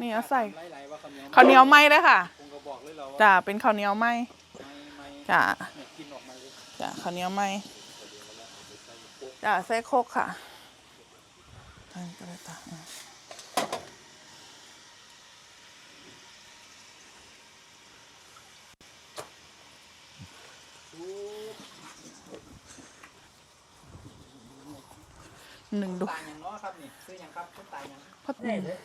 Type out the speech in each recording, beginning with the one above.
นี่เอาใส่ไล่ๆว่าข้าวเหนียวข้าวเหนียวไหมเลยค่ะคงก็บอกเลยเราว่าจ้าเป็นข้าวเหนียวไหมไม่ไม่จ้าเนี่ยกินออกมาเลยจ้าข้าวเหนียวไหมจ้าใส่โคกค่ะตั้งก็ได้ตาอะหนึ่งดูตายอย่างน้อยครับนี่ซื้ออย่างครับคุณตายอย่าง พัดจ้าเดี๋ย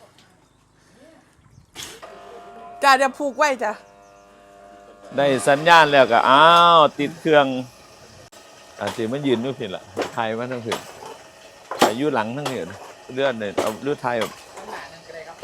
วผูกไว้จ้ะได้สัญญาณแล้วก็อ้าวติดเครื่องอาจจะมันยืนด้วยผิดละไทยมันต้องผิดอายุหลังทั้งนี้เลื่อนเลยเอาเลือดไทยแบบ ขนาดนั้นก็ได้ครับ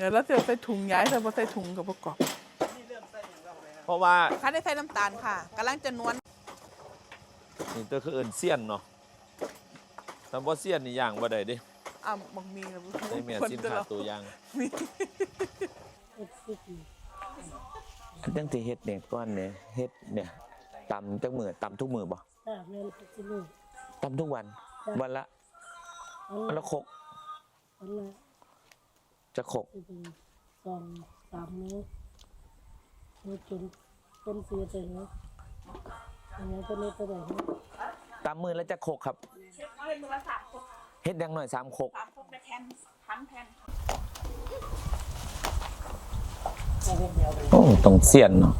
เดี๋ยวเราจะใส่ถุงย้ายใส่บ่ใส่ถุงกับประกอบเพราะว่าคันได้ใส่น้ำตาลค่ะกำลังจะนวลนี่ตัวคือเอินเซียนเนาะทำบ่เซียนนี่ย่างบ่ได้เดิอะบังมีนะได้เมียคนสินจะค้าเราตัวอย่างมีอันตั้งแต่เฮ็ดเนี่ยก้อนเนี่ยเฮ็ดเนี่ยตำจักมือตำทุกมือบ่จ้าแม่นสิลูกตำทุกวัน วันละอันวันละละครกอันละ จะครกสิเป็นสองสามมื้อมื้อจนต้นเสียใจเนาะอันนี้ก็นี่ก็ได้เนาะตำมือแล้วจะครกครับเฮ็ดอยังหน่อยสามครกแค่เดียวเลยโอ้ต้องเซียนเนาะ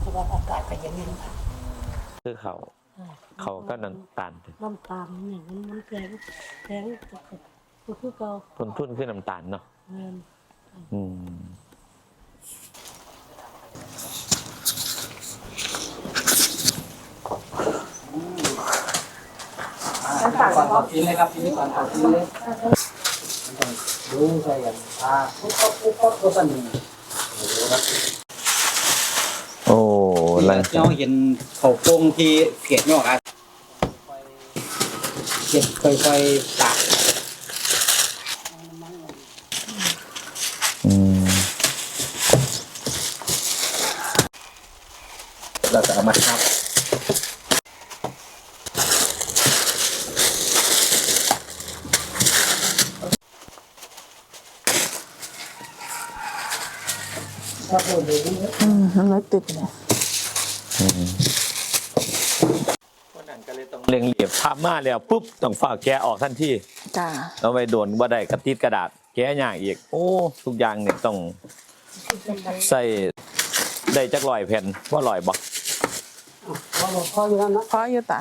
เพราะว่าอากาศก็ยังมีคือเขา เขาก็น้ำตาลน้ำตาลเนี่ยมันมันแพงแพง ก็คือเก่าทุนทุนคือน้ำตาลเนาะแม่นอืมก่อนต่อกินเลยครับทีนี้ก่อนต่อกินเลยดูใส่กันอ่าปุ๊บปั๊บปุ๊บปั๊บก็สั่นหนึ่งโอ้หลังเจ้าเห็นเขาโป่งที่เขียดนอกอะเก็บค่อยๆตาก เราจะเอามาทับอืมมันไม่ติดเนี่ยคนนั้นก็เลยต้องเล็งเหลียบภาพมาแล้วปุ๊บต้องฝากแกะออกทันทีจ้าเอาไปโดนบ่ได้กระติดกระดาษ แกะยากอีก โอ้ทุกอย่างเนี่ยต้องใส่ได้จักร้อยแผ่นว่าร้อยบ่ พออยู่ตา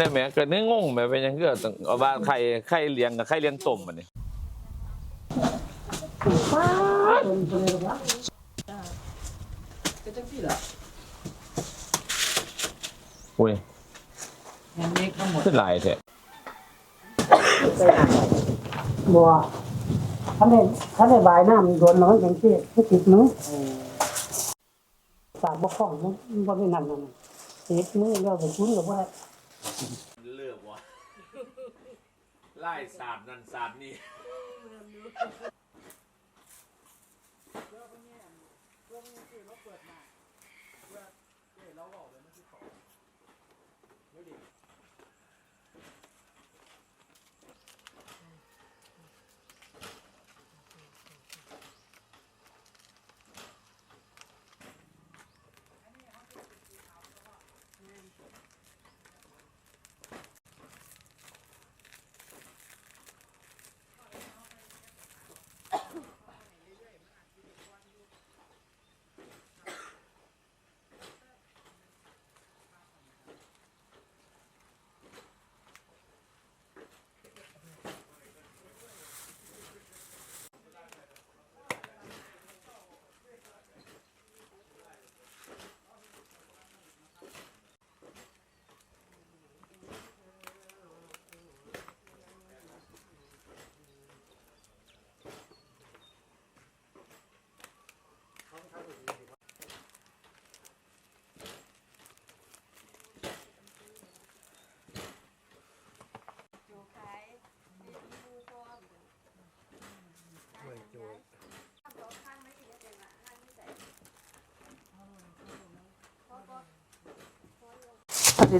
นี่นแหม่ก็นึกงงแหม่เป็นหยังคือต้องเอาว่าไข่ไข่เลี้ยงกับไข่เลี้ยงต้มอันนี้อุ้ยงานนี้ทั้งหมดขึ้นหลายแท้ ใส่าบัวท่านได้ท่านได้บายน้ำโดนน้อยอย่างที่ที่ติดมือสาบบกข้องมันบ่ได้นั่นนั่นติดมือเล้วไปคุ้นกับว่าเลือกวะไล่สาบนั่นสาบนี่เราบอกเลย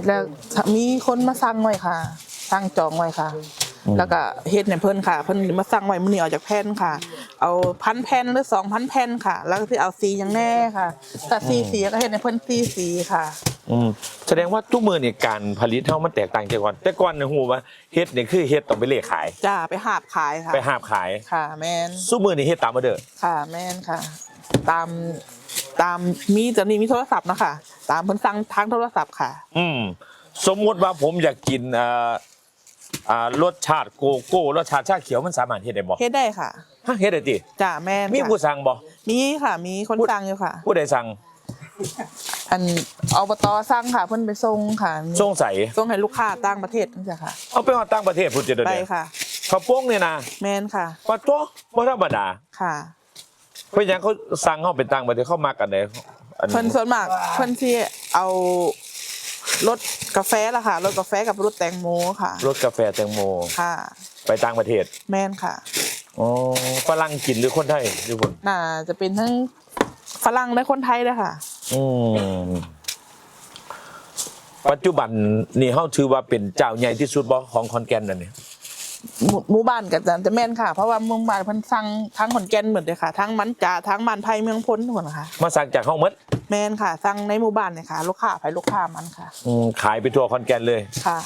แรกมีคนมาสั่งไว้ค่ะ สั่งจองไว้ค่ะ แล้วก็เฮ็ดเนี่ยเพิ่นค่ะ เพิ่นมาสั่งไว้มื้อนี้ออกจากแผ่นค่ะ เอาพันแผ่นหรือสองพันแผ่นค่ะ แล้วก็สิเอาสีอย่างแน่ค่ะแต่สีสีก็เฮ็ดในเพิ่นสีสีค่ะ อืมแสดงว่าทุกมือเนี่ยการผลิตเท่ามันแตกต่างจากก่อน แต่ก่อนเนี่ยหูว่าเฮ็ดเนี่ยคือเฮ็ดต้องไปเล่ขาย จ้าไปหาบขายค่ะ ไปหาบขาย ค่ะ แม่นสู้มือนี่เฮ็ดตามมาเด้อค่ะ แม่นค่ะ ตามตามมีจะนี่มีโทรศัพท์เนาะค่ะ ตามเพิ่นสั่งทางโทรศัพท์ค่ะ อืมสมมุติว่าผมอยากกินอ่าอ่ารสชาติโกโก้รสชาติชาเขียวมันสามารถเฮ็ดได้บ่เฮ็ดได้ค่ะฮะเฮ็ดได้ติจ้าแม่นมีค่ะผู้สั่งบ่มีค่ะ มีคนสั่งอยู่ค่ะ ผู้ใดสั่งอันอบตสั่งค่ะ เพิ่นไปส่งค่ะสงสัยส่งให้ลูกค้าต่างประเทศนั่นจ้ะค่ะ เอาไปฮอดต่างประเทศพุ่นจะเด้อไปเนี่ยค่ะ ข้าวโป้งเนี่ยนะแม่นค่ะว่าตัวบ่ธรรมดาค่ะ เพราะหยังเขาสั่งเฮาเป็นต่างประเทศเขามักอันใด อันเพิ่นส่วนมากเพิ่นสิเอารสกาแฟล่ะค่ะรสกาแฟกับรสแตงโมค่ะรสกาแฟแตงโม ค่ะ ไปต่างประเทศแม่นค่ะอ๋อฝรั่งกินหรือคนไทยทุกคนน่าจะเป็นทั้งฝรั่งและคนไทยด้วยค่ะ อืมปัจจุบันนี่เฮาถือว่าเป็นเจ้าใหญ่ที่สุดบ่ของขอนแก่นนั่นนี่ หมู่หมู่บ้านกับจะแม่นค่ะ เพราะว่าหมู่บ้านเพิ่นสั่งทั้งขอนแก่นหมดเลยค่ะ ทั้งมันจาทั้งมันไผ่เมืองพ้นทุกคนค่ะ มาสั่งจากเฮาหมดแม่นค่ะ สั่งในหมู่บ้านเนี่ยค่ะ ลูกค้าไผ่ลูกค้ามันค่ะอืมขายไปทั่วขอนแก่นเลยค่ะ